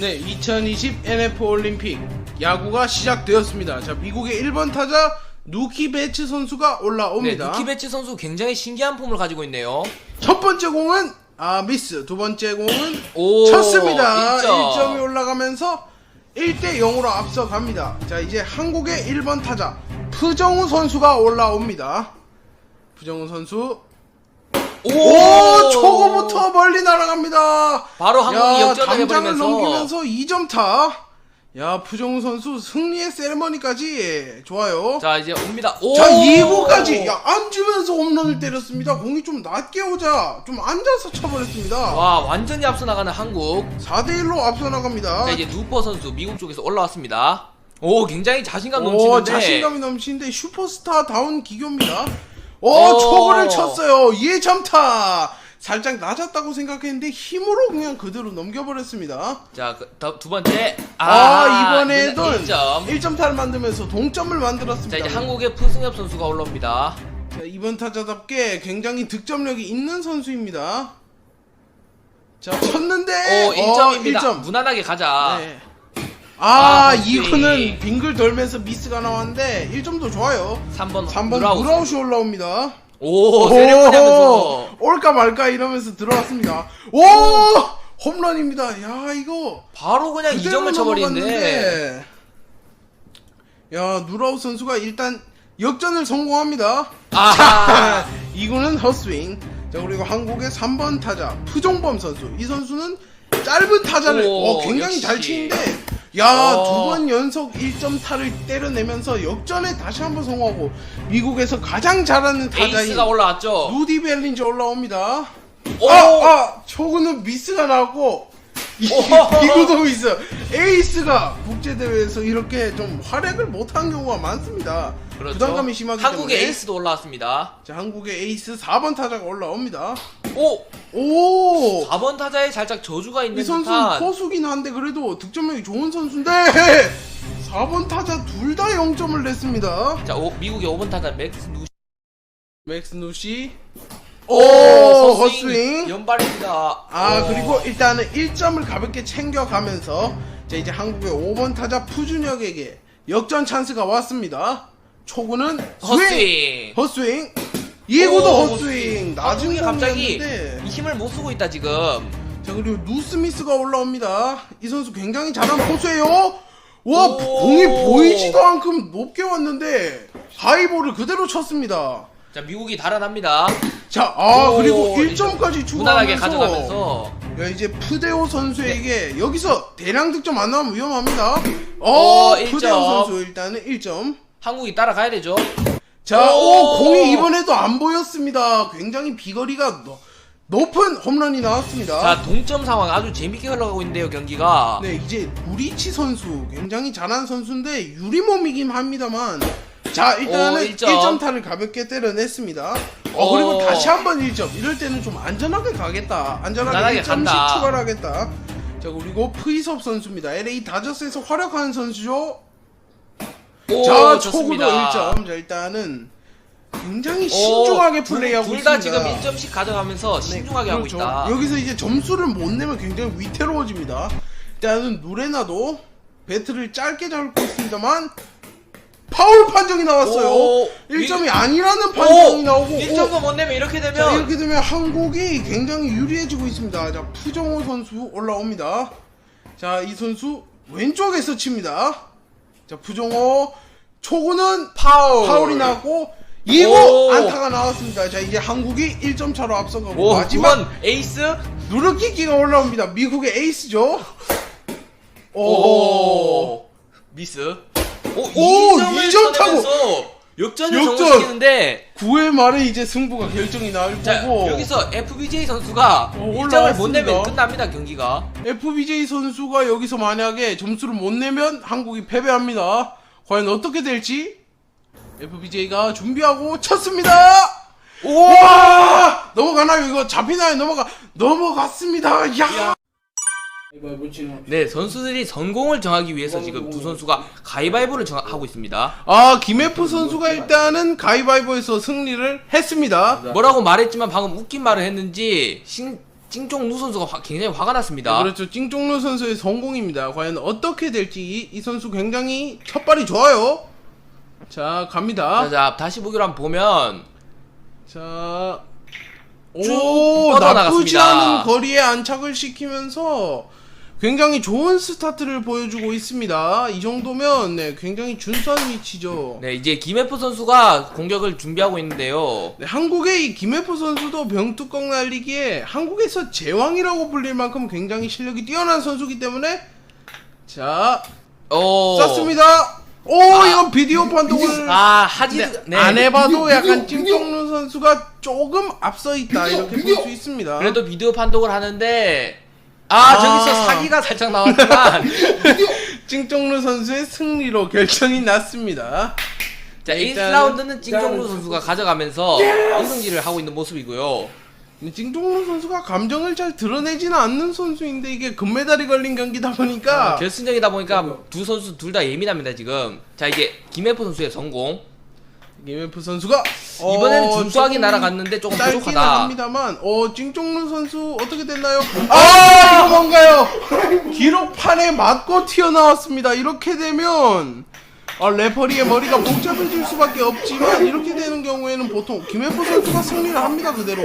네, 2020 NF 올림픽 야구가 시작되었습니다. 자, 미국의 1번 타자 누키 베츠 선수가 네, 올라옵니다. 누키 베츠 선수 굉장히 신기한 폼을 가지고 있네요. 첫 번째 공은 아 미스, 두 번째 공은 오, 쳤습니다. 일점. 1점이 올라가면서 1대 0으로 앞서갑니다. 자, 이제 한국의 1번 타자 푸정우 선수가 올라옵니다. 푸정우 선수 오, 오, 초구부터 멀리 날아갑니다. 바로 한국이 야, 역전을 해버리면서 넘기면서 2점 타. 야, 푸정우 선수 승리의 세레머니까지 좋아요. 자, 자 이제 옵니다. 오, 2구까지 야, 앉으면서 홈런을 때렸습니다. 공이 좀 낮게 오자 좀 앉아서 쳐버렸습니다. 와 완전히 앞서 나가는 한국. 4대 1로 앞서 나갑니다. 자 이제 누퍼 선수 미국 쪽에서 올라왔습니다. 오 굉장히 자신감 오, 넘치는데. 자신감이 넘치는데 슈퍼스타 다운 기교입니다. 오, 오. 초구를 쳤어요. 2점타. 살짝 낮았다고 생각했는데 힘으로 그냥 그대로 넘겨버렸습니다. 자두 번째. 아, 이번에도 1점. 1점 타를 만들면서 동점을 만들었습니다. 자 이제 한국의 푸승엽 선수가 올라옵니다. 자, 이번 타자답게 굉장히 득점력이 있는 선수입니다. 자, 쳤는데 오 1점입니다. 어, 1점. 무난하게 가자. 네. 아, 아, 이거는. 빙글 돌면서 미스가 나왔는데 1점도 좋아요. 3번 3번 누라우스. 누라웃이 올라옵니다. 오 세레머니 하면서. 올까 말까 이러면서 들어왔습니다. 오! 홈런입니다. 야, 이거 바로 그냥 그대로 2점을 쳐버리는데. 야, 누라웃 선수가 일단 역전을 성공합니다. 아하. 이구는 헛스윙. 자, 그리고 한국의 3번 타자 푸종범 선수. 이 선수는 짧은 타자를 오, 어, 굉장히 역시. 잘 치는데 야, 어. 두번 연속 1점 타를 때려내면서 역전에 다시 한번 성공하고 미국에서 가장 잘하는 타자인 에이스가 올라왔죠. 루디 벨린저 올라옵니다. 오. 아, 아, 초구는 미스가 나고 이구도 미스. 에이스가 국제 대회에서 이렇게 좀 활약을 못한 경우가 많습니다. 그렇죠. 부담감이 심하기 한국의 때문에. 에이스도 올라왔습니다. 자, 한국의 에이스 4번 타자가 올라옵니다. 오! 오! 4번 타자에 살짝 저주가 있는 이 선수 듯한 포수긴 한데 그래도 득점력이 좋은 선수인데 4번 타자 둘 다 0점을 냈습니다. 자, 오, 미국의 5번 타자 맥스 누 맥스 누시. 오, 오, 헛스윙. 연발입니다. 아 오. 그리고 일단은 1점을 가볍게 챙겨가면서 자 이제 한국의 5번 타자 푸준혁에게 역전 찬스가 왔습니다. 초구는 스윙, 헛스윙. 헛스윙, 2구도 오, 헛스윙, 낮은 한국이 갑자기 이 힘을 못 쓰고 있다 지금. 자 그리고 누스미스가 올라옵니다. 이 선수 굉장히 잘하는 포수예요. 와 오. 공이 보이지도 않고 높게 왔는데 하이볼을 그대로 쳤습니다. 자, 미국이 달아납니다. 자, 아 오, 그리고 이제 1점까지 무난하게 추가하면서 가져가면서 야 이제 푸데오 선수에게 여기서 대량 득점 안 나오면 위험합니다. 오, 어, 일 푸데오 점. 선수 일단은 1점. 한국이 따라가야 되죠. 자, 오, 오. 공이 이번에도 안 보였습니다. 굉장히 비거리가 너- 높은 홈런이 나왔습니다. 자, 동점 상황 아주 재밌게 흘러가고 있는데요, 경기가. 네, 이제 무리치 선수 굉장히 잘하는 선수인데 유리 몸이긴 합니다만 자, 일단은 오, 1점. 일점. 타를 가볍게 때려냈습니다. 어, 그리고 오. 다시 한번 1점. 이럴 때는 좀 안전하게 가겠다. 안전하게 무난하게 1점씩 간다. 추가를 하겠다. 자, 그리고 프이섭 선수입니다. LA 다저스에서 활약하는 선수죠. 오, 자, 좋습니다. 초구도 1점. 자, 일단은 굉장히 신중하게 플레이하고 둘다 있습니다. 지금 1점씩 가져가면서 네, 신중하게 하고 그렇죠. 있다. 여기서 이제 점수를 못 내면 굉장히 위태로워집니다. 일단은 누레나도 배트를 짧게 잡고 있습니다만 파울 판정이 나왔어요. 오, 1점이 아니라는 판정이 나오고 1점도 못 내면 이렇게 자, 되면 이렇게 되면 한국이 굉장히 유리해지고 있습니다. 자, 푸정호 선수 올라옵니다. 자, 이 선수 왼쪽에서 칩니다. 자, 푸정호 초구는 파울. 파울이 나왔고 2구 오. 안타가 나왔습니다. 자, 이제 한국이 1점 차로 앞서가고 오, 마지막 에이스? 누르키기가 올라옵니다. 미국의 에이스죠. 오. 오. 미스. 오, 오, 2점을 이점 타고. 역전을 역전. 성공시키는데 9회 말에 이제 승부가 결정이 나올 자, 거고 여기서 FBJ 선수가 어, 1점을 못 올라왔습니다. 내면 끝납니다, 경기가. FBJ 선수가 여기서 만약에 점수를 못 내면 한국이 패배합니다. 과연 어떻게 될지 FBJ가 준비하고 쳤습니다. 오! 와 넘어가나요? 이거 잡히나요? 넘어가 넘어갔습니다. 야. 네, 선수들이 선공을 정하기 위해서 지금 두 선수가 가위바위보를 정- 하고 있습니다. 아 김혜프 선수가 일단은 가위바위보에서 승리를 했습니다. 뭐라고 말했지만 방금 웃긴 말을 했는지 신, 찡종루 선수가 화- 굉장히 화가 났습니다. 그렇죠. 찡종루 선수의 성공입니다. 과연 어떻게 될지 이 선수 굉장히 첫발이 좋아요. 자, 갑니다. 자, 자, 다시 보기로 한번 보면 자, 쭉 오, 뻗어나갔습니다. 나쁘지 않은 거리에 안착을 시키면서 굉장히 좋은 스타트를 보여주고 있습니다. 이 정도면 네, 굉장히 준수한 위치죠. 네, 이제 김혜프 선수가 공격을 준비하고 있는데요. 네, 한국의 이 김혜프 선수도 병뚜껑 날리기에 한국에서 제왕이라고 불릴 만큼 굉장히 실력이 뛰어난 선수기 때문에 자, 어. 쐈습니다. 오, 아. 이건 비디오 판독을 아, 하지드 네, 네. 안 해봐도 비디오, 약간 비디오, 찜종루 선수가 조금 앞서 있다 비디오, 이렇게 볼. 수 있습니다. 그래도 비디오 판독을 하는데 아, 아. 저기서 사기가 살짝 나왔지만 찡종루 선수의 승리로 결정이 났습니다. 자, 일단은- 1라운드는 찡종루 선수가 가져가면서 이승지를 하고 있는 모습이고요. 근데 찡종루 선수가 감정을 잘 드러내지는 않는 선수인데 이게 금메달이 걸린 경기다 보니까 아, 결승전이다 보니까 두 선수 둘 다 예민합니다, 지금. 자, 이제 김혜프 선수의 성공. 김혜프 선수가 이번에는 어, 준수하게 조금 날아갔는데 조금 짧기는 부족하다. 합니다만 어 찡종루 선수 어떻게 됐나요? 아 이거 뭔가요? 기록판에 맞고 튀어나왔습니다. 이렇게 되면 아, 레퍼리의 머리가 복잡해질 수밖에 없지만 이렇게 되는 경우에는 보통 김혜프 선수가 승리를 합니다 그대로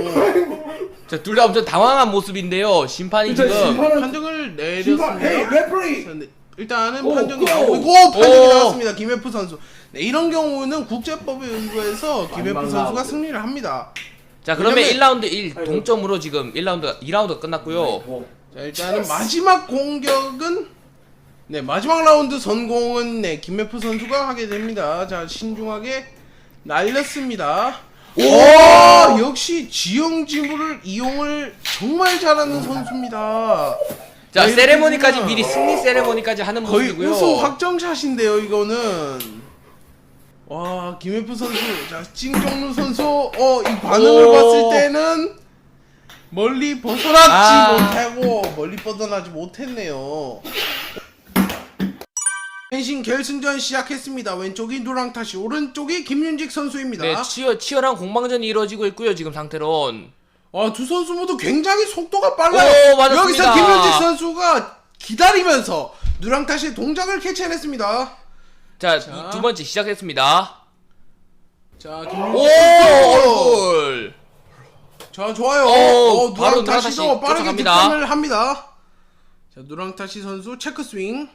자, 둘 다 엄청 당황한 모습인데요. 심판이 지금 심판은 판정을 심판 헤이 내렸습니다. 레프리 자, 네, 일단은 오, 판정이 고! 나오고 판정이 오! 나왔습니다. 김혜프 선수. 네, 이런 경우는 국제법에 의거해서 김혜프 선수가 나오고. 승리를 합니다. 자, 그러면 왜냐면- 1라운드 1 동점으로 지금 1라운드 2라운드가 끝났고요. 자, 일단은 마지막 공격은 네 마지막 라운드 선공은 네 김혜프 선수가 하게 됩니다. 자 신중하게 날렸습니다. 오 역시 지형 지물을 이용을 정말 잘하는 선수입니다. 자, 네, 이렇게 세레모니까지 미리 승리 세레모니까지 하는 거의 모습이고요. 우승 확정샷인데요 이거는. 와 김혜프 선수, 자 찡종루 선수, 어 이 반응을 오. 봤을 때는 멀리 벗어나지 아. 못하고 멀리 벗어나지 못했네요. 펜싱 결승전 시작했습니다. 왼쪽이 누랑타시, 오른쪽이 김윤직 선수입니다. 네, 치열, 치열한 공방전이 이루어지고 있고요. 지금 상태론. 와, 두 선수 모두 굉장히 속도가 빨라요. 오, 맞았습니다. 여기서 김윤직 선수가 기다리면서 누랑타시의 동작을 캐치해냈습니다. 자, 자. 이 두 번째 시작했습니다. 자, 오, 김윤직 선수. 얼굴. 자, 좋아요. 오, 어, 바로 누랑타시도 누랑타시 빠르게 쫓아갑니다. 득점을 합니다. 자, 누랑타시 선수 체크 스윙.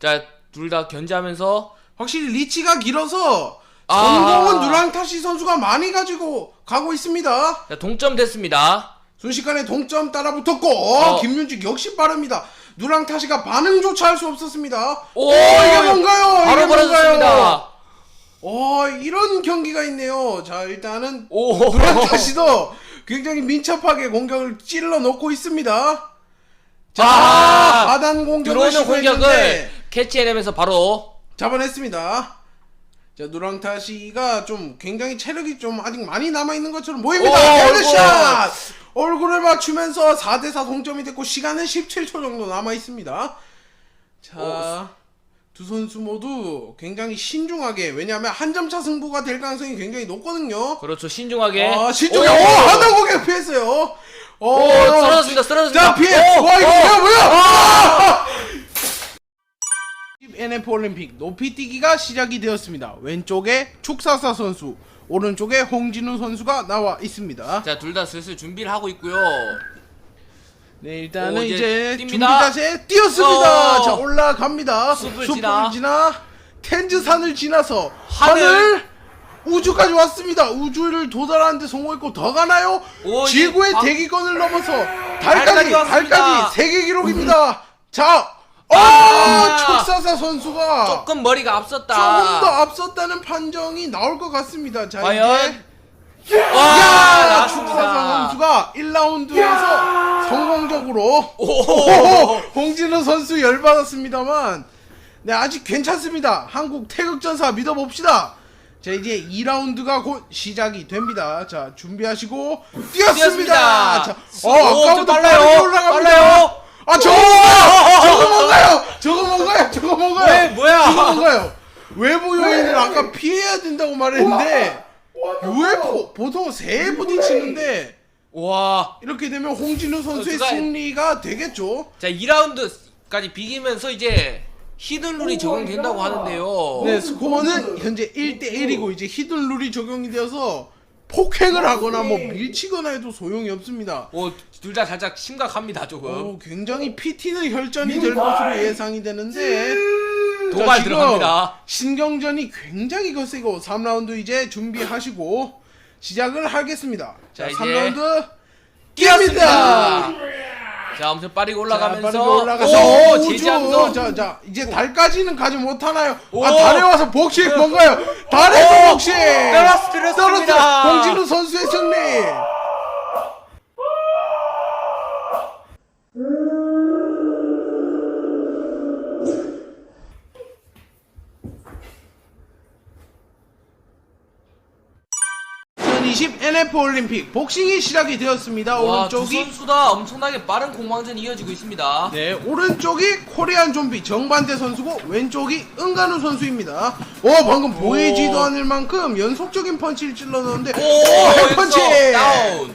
자, 둘 다 견제하면서 확실히 리치가 길어서 아. 성공은 누랑타시 선수가 많이 가지고 가고 있습니다. 자, 동점 됐습니다. 순식간에 동점 따라 붙었고 어. 김윤직 역시 빠릅니다. 누랑타시가 반응조차 할 수 없었습니다. 오, 이게 뭔가요? 바로 이게 뭔가요? 벌어졌습니다. 어, 이런 경기가 있네요. 자, 일단은 오, 누랑타시도 굉장히 민첩하게 공격을 찔러 놓고 있습니다. 자, 아, 하단 공격을 들어오는 공격을 시도했는데 캐치해내면서 바로 잡아냈습니다. 자, 누랑타시가 좀 굉장히 체력이 좀 아직 많이 남아있는 것처럼 보입니다. 오, 헤드샷! 얼굴을 맞추면서 4대4 동점이 됐고, 시간은 17초 정도 남아있습니다. 자, 두 선수 모두 굉장히 신중하게, 왜냐하면 한 점차 승부가 될 가능성이 굉장히 높거든요. 그렇죠 신중하게 아, 신중해! 오, 오, 공격 피했어요! 오, 오, 쓰러졌습니다 쓰러졌습니다 자, 피해! 오, 와, 이거 오. 뭐야, 뭐야! 아! NF 올림픽 높이뛰기가 시작이 되었습니다. 왼쪽에 축사사 선수, 오른쪽에 홍진우 선수가 나와 있습니다. 자, 둘 다 슬슬 준비를 하고 있고요. 네, 일단은 오, 이제 이제. 준비 자세 뛰었습니다. 어. 자, 올라갑니다. 숲을 지나. 지나 텐즈산을 지나서 하늘. 하늘 우주까지 왔습니다. 우주를 도달하는데 성공했고 더 가나요? 오, 지구의 광- 대기권을 넘어서 달까지 달까지. 달까지 세계 기록입니다. 자, 어, 아. 축사사 선수가 조금 머리가 앞섰다. 조금 더 앞섰다는 판정이 나올 것 같습니다. 자, 과연? 이제 와, 야, 축사사 나왔습니다. 선수가 1라운드에서 성공적으로 오, 오, 홍진호 선수 열받았습니다만 네 아직 괜찮습니다. 한국 태극전사 믿어봅시다. 자 이제 2라운드가 곧 시작이 됩니다. 자 준비하시고 뛰었습니다. 뛰었습니다. 자, 오, 어 빨라요. 빠르게 올라갑니다. 빨라요. 아 저거 뭔가요? 저거 뭔가요? 저거 뭔가요? 저거 뭔가요? 왜, 뭐야? 저거 뭔가요? 외부 요인을 아까 피해야 된다고 말했는데 UFO 보통 새 부딪히는데 와. 이렇게 되면 홍진우 선수의 누가- 승리가 되겠죠. 자 2라운드까지 비기면서 이제 히든 룰이 적용된다고 하는데요. 네, 스코어는 현재 1대 1이고 이제 히든 룰이 적용이 되어서 폭행을 하거나 뭐 밀치거나 해도 소용이 없습니다. 오둘 다 살짝 심각합니다 조금. 어, 굉장히 PT는 혈전이 될 것으로 예상이 되는데 도발 자, 지금 들어갑니다. 신경전이 굉장히 거세고 3라운드 이제 준비하시고 시작을 하겠습니다. 자, 자, 이제 3라운드 뛰었습니다. 자 엄청 빠르게 자, 올라가면서 빠르게 올라가서 오. 제지하면서 자, 자, 이제 달까지는 가지 못하나요? 오. 아, 달에 와서 복식 뭔가요? 달에서 복식! 떨어뜨렸습니다. 떨어뜨려. 홍진우 선수의 승리! (2020) NF 올림픽 복싱이 시작이 되었습니다. 와 두 오른쪽이 선수 다 엄청나게 빠른 공방전이 이어지고 있습니다. 네, 오른쪽이 코리안 좀비 정반대 선수고 왼쪽이 은간우 선수입니다. 오, 방금 보이지도 않을 만큼 연속적인 펀치를 찔러 넣었는데 오, 펀치! 다운.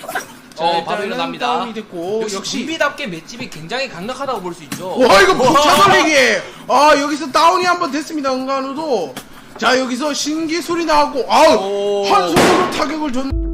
자, 어, 일단은 바로 일어납니다. 다운이 됐고 역시, 역시 좀비답게 맷집이 굉장히 강력하다고 볼 수 있죠. 와 이거 붙여버리기 아 여기서 다운이 한 번 됐습니다 은간우도 자 여기서 신기술이 나왔고 오. 아우 한 손으로 타격을 줬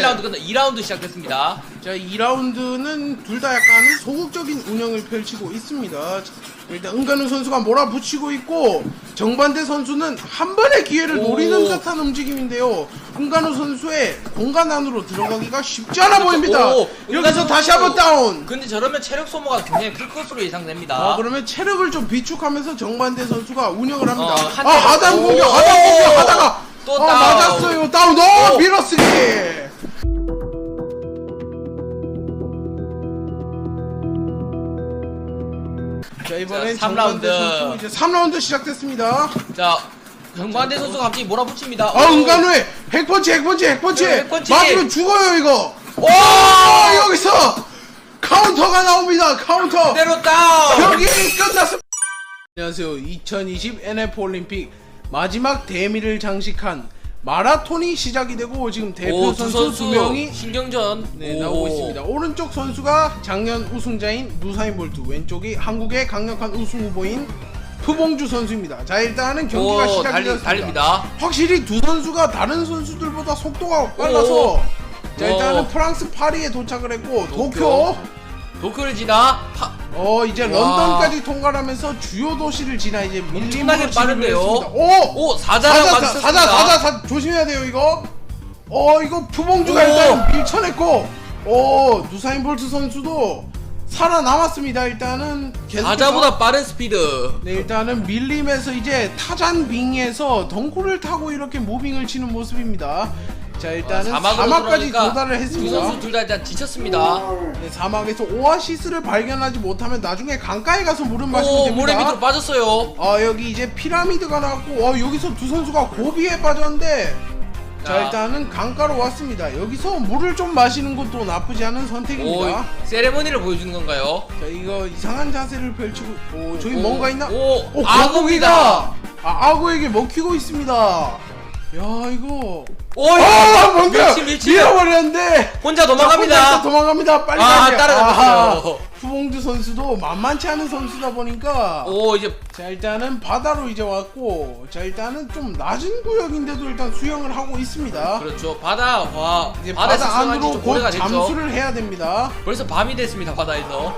1라운드 끝나 2라운드 시작됐습니다. 자, 2라운드는 둘 다 약간 소극적인 운영을 펼치고 있습니다. 자, 일단 은간우 선수가 몰아붙이고 있고 정반대 선수는 한 번의 기회를 오. 노리는 듯한 움직임인데요. 은간우 선수의 공간 안으로 들어가기가 쉽지 않아. 보입니다. 오, 여기서 은간우 다시 선수. 한번 다운. 근데 저러면 체력 소모가 굉장히 클 것으로 예상됩니다. 아, 그러면 체력을 좀 비축하면서 정반대 선수가 운영을 합니다. 어, 한 아, 하단 오. 공격, 하단 공격 하다가 또 아, 다운. 맞았어요. 다운. 오, 오. 밀어쓰기. 자, 이번엔 자, 삼 정반대 라운드. 선수 이제 3라운드 시작됐습니다. 자, 정관대 선수가 갑자기 몰아붙입니다. 아, 은간우의 핵펀치, 핵펀치, 핵펀치. 네, 핵펀치. 맞으면 죽어요, 이거. 오! 아, 여기서 카운터가 나옵니다. 카운터. 그대로 다운! 경기 끝났습니다. 안녕하세요. 2020 NF 올림픽 마지막 대미를 장식한 마라톤이 시작이 되고 지금 대표 오, 두 선수 두 명이 신경전 네, 오. 나오고 있습니다. 오른쪽 선수가 작년 우승자인 누사인 볼트, 왼쪽이 한국의 강력한 우승 후보인 푸봉주 선수입니다. 자, 일단은 경기가 오, 시작이 달리, 되었습니다. 달립니다. 확실히 두 선수가 다른 선수들보다 속도가 빨라서 자, 일단은 오. 프랑스 파리에 도착을 했고 도쿄, 도쿄. 도쿄를 지나 파... 어 이제 와. 런던까지 통과를 하면서 주요 도시를 지나 이제 밀림으로 엄청나게 진입을 빠른데요. 오! 오, 사자랑 사자. 사자, 사자, 사자, 조심해야 돼요, 이거. 어, 이거 푸봉주가 오. 일단 밀쳐냈고, 어, 누사인 볼트 선수도 살아남았습니다. 일단은 계속해서. 사자보다 빠른 스피드. 네, 일단은 밀림에서 이제 타잔 빙에서 덩굴을 타고 이렇게 무빙을 치는 모습입니다. 자, 일단은 사막으로 사막까지 들어가니까 도달을 두 했습니다. 선수 둘다 일단 지쳤습니다. 네, 사막에서 오아시스를 발견하지 못하면 나중에 강가에 가서 물을 마시면 오, 됩니다. 모래 밑으로 빠졌어요. 아 여기 이제 피라미드가 나왔고 어, 여기서 두 선수가 고비에 빠졌는데 자 자. 일단은 강가로 왔습니다 여기서 물을 좀 마시는 것도 나쁘지 않은 오, 선택입니다 세레머니를 보여주는 건가요? 자 이거 이상한 자세를 펼치고 오 저기 오, 뭔가 있나? 오, 오 악어입니다. 거북이가 아 악어에게 먹히고 있습니다 야 이거 오, 아 뭔가 밀치, 밀치. 밀어버렸는데 혼자 자, 혼자 도망갑니다. 도망갑니다 빨리 아, 가세요 따라잡았어요. 후봉주 선수도 만만치 않은 선수다 보니까 오, 이제 자 일단은 바다로 이제 왔고 자 일단은 좀 낮은 구역인데도 일단 수영을 하고 있습니다 그렇죠. 바다 와 이제 바다 안으로 곧 오래가 됐죠. 잠수를 해야 됩니다 벌써 밤이 됐습니다. 바다에서.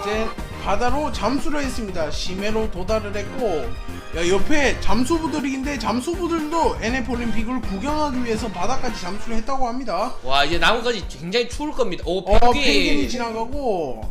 이제 바다로 잠수를 했습니다 심해로 도달을 했고 야 옆에 잠수부들인데 잠수부들도 NF 올림픽을 구경하기 위해서 바다까지 잠수를 했다고 합니다 와, 이제 나무까지 굉장히 추울 겁니다. 오, 어 펭귄. 펭귄이 지나가고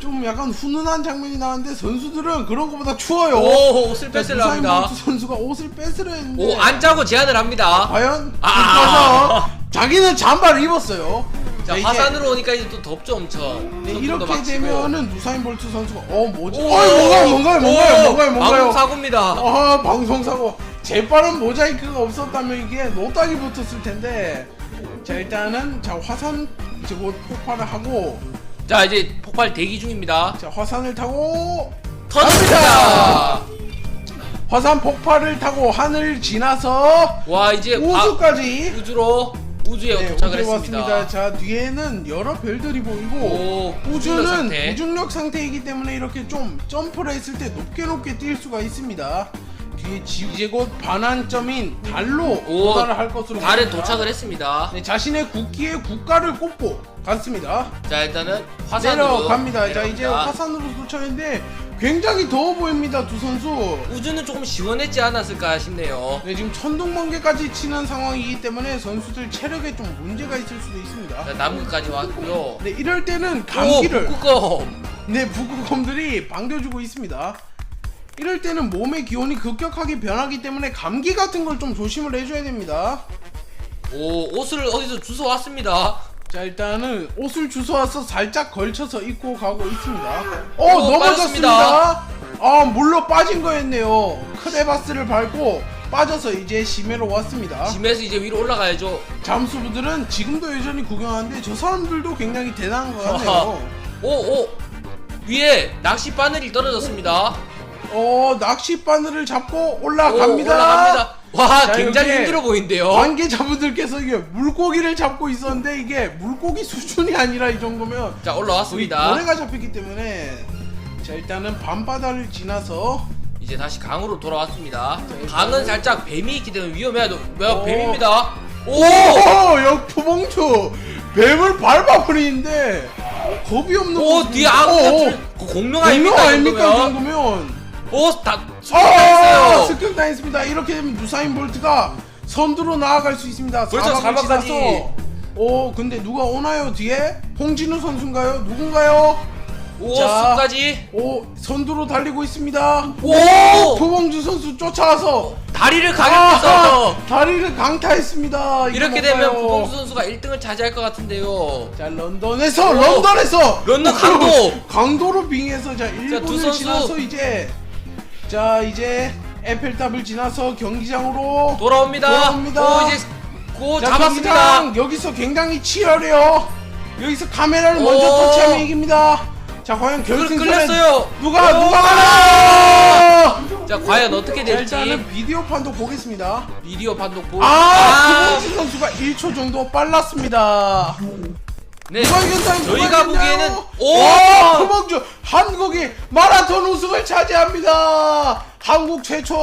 좀 약간 훈훈한 장면이 나왔는데 선수들은 그런 것보다 추워요 오, 옷을 자, 뺏으려 합니다. 볼트 선수가 옷을 뺏으려 했는데 오, 안 짜고 제안을 합니다. 과연 아. 아~ 자기는 잠바를 입었어요. 자, 이제 화산으로 오니까 이제 또 덥죠, 엄청. 네, 이렇게. 되면은 누사인 볼트 선수가 어 뭐지? 오, 어 뭔가요 뭔가요 뭔가요 뭔가요 뭔가요? 사고입니다. 아 방송 사고. 재빠른 모자이크가 없었다면 이게 노딱이 붙었을 텐데. 자 일단은 자 화산 이제 곧 폭발을 하고 자, 이제 폭발 대기 중입니다. 자 화산을 타고 터집니다. 화산 폭발을 타고 하늘을 지나서 와 이제 아, 우주까지 우주로 우주에 네, 도착을 우주에 했습니다. 왔습니다. 자 뒤에는 여러 별들이 보이고 오, 우주는 상태. 무중력 상태이기 때문에 이렇게 좀 점프를 했을 때 높게 높게 뛸 수가 있습니다. 뒤에 지구 이제 곧 반환점인 달로 오, 도달을 할 것으로 달에 보입니다. 도착을 했습니다. 네, 자신의 국기에 국가를 꼽고 갔습니다. 자 일단은 화산으로 내려갑니다. 자 이제 내려갑니다. 화산으로 도착했는데 굉장히 더워 보입니다 두 선수. 우주는 조금 시원했지 않았을까 싶네요. 네, 지금 천둥번개까지 치는 상황이기 때문에 선수들 체력에 좀 문제가 있을 수도 있습니다. 자 남극까지 왔고요. 네, 이럴 때는 감기를 오, 북극곰. 네, 북극곰들이 반겨주고 있습니다. 이럴 때는 몸의 기온이 급격하게 변하기 때문에 감기 같은 걸 좀 조심을 해줘야 됩니다. 오 옷을 어디서 주워 왔습니다. 자, 일단은 옷을 주워와서 살짝 걸쳐서 입고 가고 있습니다. 어, 오, 넘어졌습니다. 아, 물로 빠진 거였네요. 크레바스를 밟고 빠져서 이제 심해로 왔습니다. 짐에서 이제 위로 올라가야죠. 잠수부들은 지금도 여전히 구경하는데 저 사람들도 굉장히 대단한 것 같네요. 오 오. 위에 낚시 바늘이 떨어졌습니다. 어, 낚시 바늘을 잡고 오, 올라갑니다. 올라갑니다. 와 자, 굉장히 이렇게 힘들어 보이는데요. 관계자분들께서 이게 물고기를 잡고 있었는데 이게 물고기 수준이 아니라 이 정도면 자 올라왔습니다. 모래가 잡혔기 때문에 자 일단은 밤바다를 지나서 이제 다시 강으로 돌아왔습니다. 강은 살짝 뱀이 있기 때문에 위험해요. 왜 오. 뱀입니다. 오! 오 역푸봉주 뱀을 밟아버리는데 겁이 없는 오. 뒤에 오, 같은 그 공룡 아닙니까? 이 아닙니까 이 정도면? 오다 아 습격했어요. 습격당했습니다 이렇게 되면 누사인 볼트가 선두로 나아갈 수 있습니다 그렇죠, 사막을 사막까지. 지나서. 오 근데 누가 오나요 뒤에? 홍진우 선수인가요? 누군가요? 오 자. 숲까지. 오 선두로 달리고 있습니다 오 도봉주 선수 쫓아와서 다리를 아, 가격해서 다리를 강타했습니다 이게 이렇게 뭔가요? 되면 구봉수 선수가 1등을 차지할 것 같은데요. 자 런던에서 오. 런던에서 런던 강도. 강도로 빙해서 자 일본을 두 선수. 지나서 이제 자 이제 에펠탑을 지나서 경기장으로 돌아옵니다. 돌아옵니다. 오 이제 고 자, 잡았습니다. 경기장 여기서 굉장히 치열해요 여기서 카메라를 오. 먼저 터치하면 이깁니다 자 과연 끌, 결승전에 끌렸어요. 누가 오. 누가 가나요 자 과연 어떻게 자, 될지 일단은 비디오 판도 보겠습니다 비디오 판독 보. 아, 김원진 선수가 1초 정도 빨랐습니다. 네. 누가 이겼나요? 저희가? 보기에는 오! 와, 금왕주 한국이 마라톤 우승을 차지합니다. 한국 최초